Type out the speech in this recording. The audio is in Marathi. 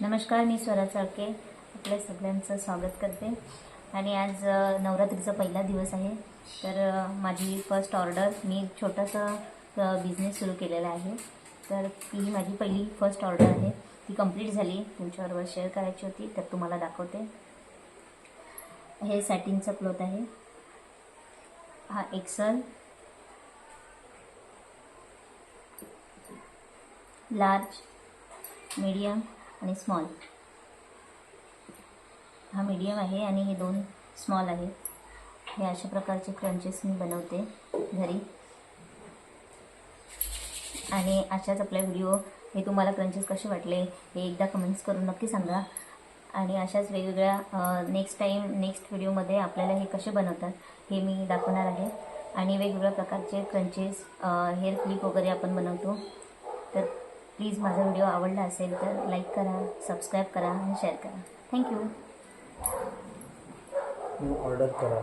नमस्कार मी स्वरा चाळके. आपल्या सगळ्यांचं स्वागत करते. आणि आज नवरात्रीचा पहिला दिवस आहे. तर माझी फर्स्ट ऑर्डर मी छोटासा बिझनेस सुरू केलेला आहे. तर ही माझी पहिली फर्स्ट ऑर्डर आहे. ती कंप्लीट झाली. तुमच्याबरोबर शेअर करायची होती तर तुम्हाला दाखवते. हे सॅटिनचा क्लोथ आहे. हा एक्सल लार्ज मीडियम आणि स्मॉल हा मीडियम आहे आणि हे दोन स्मॉल आहे हे अशा प्रकारचे क्रंचेस मी बनवते घरी. आणि अशाच आपल्या व्हिडिओ हे तुम्हाला क्रंचेस कसे वाटले हे एकदा कमेंट्स करून नक्की सांगा. आणि अशाच वेगवेगळ्या नेक्स्ट टाईम नेक्स्ट व्हिडिओमध्ये आपल्याला हे कसे बनवतात हे मी दाखवणार आहे. आणि वेगवेगळ्या प्रकारचे क्रंचेस हेअर क्लिप वगैरे आपण बनवतो. तर प्लीज माझा व्हिडिओ आवडला असेल तर लाईक करा सबस्क्राईब करा आणि शेअर करा. थँक्यू ऑर्डर करा.